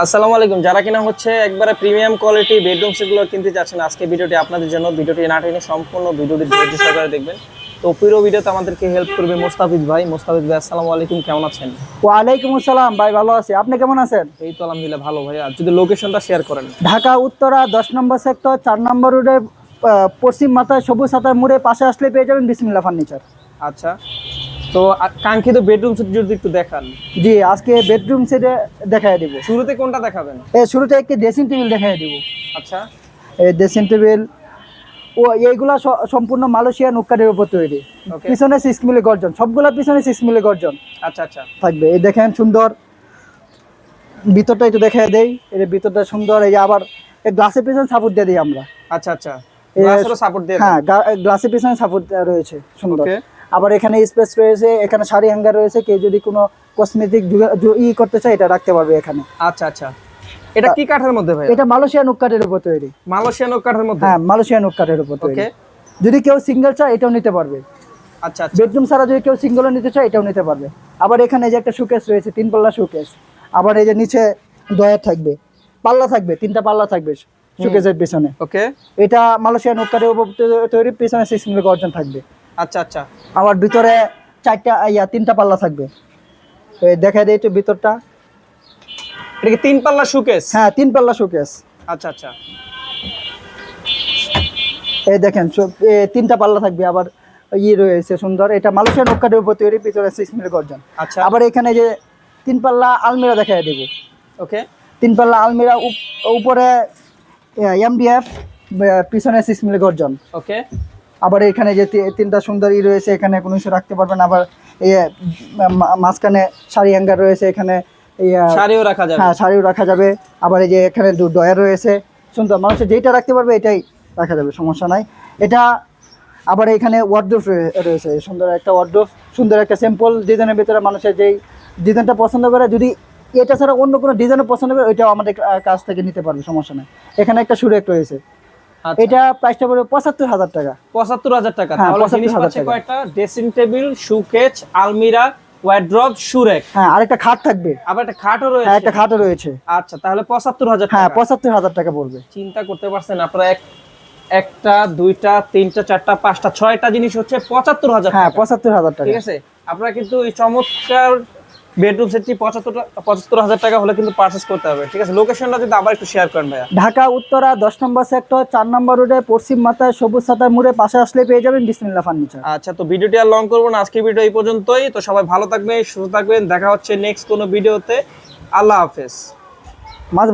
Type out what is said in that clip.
আসসালামু আলাইকুম। যারা কিনা হচ্ছে একবারে প্রিমিয়াম কোয়ালিটি বেডরুম সেটগুলো কিনতে চাচ্ছেন আজকে ভিডিওটি আপনাদের জন্য। ভিডিওটি না টেনে সম্পূর্ণ ভিডিওটি ধৈর্য সহকারে দেখবেন। তো পুরো ভিডিওতে আমাদেরকে হেল্প করবে মোস্তাফিজ ভাই। মোস্তাফিজ ভাই আসসালামু আলাইকুম কেমন আছেন? ওয়ালাইকুম আসসালাম ভাই ভালো আছি। আপনি কেমন আছেন? এই তো আলহামদুলিল্লাহ ভালো ভাই। আর যদি লোকেশনটা শেয়ার করেন। ঢাকা উত্তরা দশ নম্বর সেক্টর চার নম্বর রোডে পশ্চিম মাথায় সবুজ সাতার মোড়ে পাশে আসলে পেয়ে যাবেন বিসমিল্লা ফার্নিচার আচ্ছা। তো কাঙ্ক্ষিত বেডরুম সেট যদি একটু দেখান। জি আজকে বেডরুম সেটে দিব। শুরুতে কোনটা দেখাবেন? এই শুরুতে একটি ড্রেসিং টেবিল দিব। আচ্ছা। এই ড্রেসিং টেবিল ও এইগুলা সম্পূর্ণ মালয়েশিয়ান উক্কাটের উপর তৈরি। পিছনে সিক্স মিলি গর্জন। সবগুলা পিছনে সিক্স মিলি গর্জন। আচ্ছা আচ্ছা। থাকবে। এই দেখেন সুন্দর। ভিতরটা একটু দেখাই দেই। যে ভিতরটা সুন্দর। এই আবার গ্লাসের পিছনে সাপোর্ট দিয়ে দিই আমরা। আচ্ছা আচ্ছা। সাপোর্ট দিয়ে হ্যাঁ গ্লাসের পিছনে সাপোর্ট রয়েছে। সুন্দর। আবার এখানে স্পেস রয়েছে এখানে শাড়ি হ্যাঙ্গার রয়েছে কেউ যদি কোনো কসমেটিক ই করতে চায় এটা রাখতে পারবে এখানে। আচ্ছা আচ্ছা। এটা কি কাঠের মধ্যে ভাই এটা মালয়েশিয়ান উক্কাটের উপর তৈরি। মালয়েশিয়ান ওক কাঠের মধ্যে? হ্যাঁ মালয়েশিয়ান উক্কাটের উপর তৈরি। ওকে যদি কেউ সিঙ্গেল চায় এটাও নিতে পারবে। আচ্ছা আচ্ছা। বেডরুম ছাড়া যদি কেউ সিঙ্গেলও নিতে চায় এটাও নিতে পারবে। আবার এখানে এই যে একটা শোকেস রয়েছে তিন পাল্লা শোকেস আবার এই যে নিচে দয়ার থাকবে পাল্লা থাকবে তিনটা পাল্লা থাকবে শোকেসের পিছনে। ওকে এটা মালয়েশিয়ান উক্কাটের উপর তৈরি পিছনে মিলি গর্জন থাকবে। আচ্ছা আচ্ছা। আবার ভিতরে চারটা ইয়া তিনটা পাল্লা থাকবে। তো দেখা দেয় একটু ভিতরটা। এটা কি তিন পাল্লা সুকেস হ্যাঁ তিন পাল্লা শোকেস। আচ্ছা আচ্ছা। এই দেখেন তিনটা পাল্লা থাকবে। আবার ই রয়েছে সুন্দর। এটা মালয়েশিয়ান উক্কাটের উপর তৈরি ভিতরে সিক্স মিলি গর্জন। আচ্ছা। আবার এখানে যে তিন পাল্লা আলমিরা দেখা দেব। ওকে। তিন পাল্লা আলমিরা উপ- উপরে এমডিএফ পিছনে সিক্স মিলি গর্জন। ওকে। আবার এখানে যে তিনটা সুন্দর রয়েছে এখানে কোনো কিছু রাখতে পারবেন আবার এই মাঝখানে শাড়ি হ্যাঙ্গার রয়েছে এখানে শাড়িও রাখা যাবে। হ্যাঁ শাড়িও রাখা যাবে। আবার এই যে এখানে ডয়ার রয়েছে সুন্দর। মানুষের যেইটা রাখতে পারবে এটাই রাখা যাবে সমস্যা নাই। এটা আবার এখানে ওয়ার্ড্রোফ রয়েছে সুন্দর একটা ওয়ার্ড্রোফ সুন্দর একটা সিম্পল ডিজাইনের ভিতরে মানুষের যেই ডিজাইনটা পছন্দ করে যদি এটা ছাড়া অন্য কোনো ডিজাইনও পছন্দ করে ওইটাও আমাদের কাছ থেকে নিতে পারবে সমস্যা নেই। এখানে একটা সুরেক রয়েছে। এটা প্রাইসটা পড়বে পঁচাত্তর হাজার টাকা। পঁচাত্তর হাজার টাকা। হ্যাঁ, তাহলে জিনিস পাচ্ছে টাকা। কয়টা ড্রেসিং টেবিল সুকেচ আলমিরা ওয়ার্ড্রপ সুরেক হ্যাঁ আরেকটা খাট থাকবে। আবার একটা খাটও রয়েছে। হ্যাঁ একটা খাটও রয়েছে। আচ্ছা তাহলে পঁচাত্তর হাজার হ্যাঁ টাকা। পঁচাত্তর হাজার টাকা পড়বে। চিন্তা করতে পারছেন আপনারা এক একটা দুইটা তিনটা চারটা পাঁচটা ছয়টা জিনিস হচ্ছে পঁচাত্তর হাজার হ্যাঁ টাকা। পঁচাত্তর হাজার টাকা। ঠিক আছে? আপনারা কিন্তু এই চমৎকার বেডরুম সেটটি পঁচাত্তর পঁচাত্তর হাজার টাকা হলে কিন্তু পারচেস করতে হবে। ঠিক আছে লোকেশনটা যদি আবার একটু শেয়ার করেন ভাইয়া। ঢাকা উত্তরা দশ নম্বর সেক্টর চার নম্বর রোডে পশ্চিম মাথায় সবুজ সাতার মুড়ে পাশে আসলে পেয়ে যাবেন বিসমিল্লা ফার্নিচার আচ্ছা তো ভিডিওটি আর লং করব না আজকে ভিডিও এই পর্যন্তই। তো সবাই ভালো থাকবেন সুস্থ থাকবেন দেখা হচ্ছে নেক্সট কোনো ভিডিওতে আল্লাহ হাফেজ। মাঝে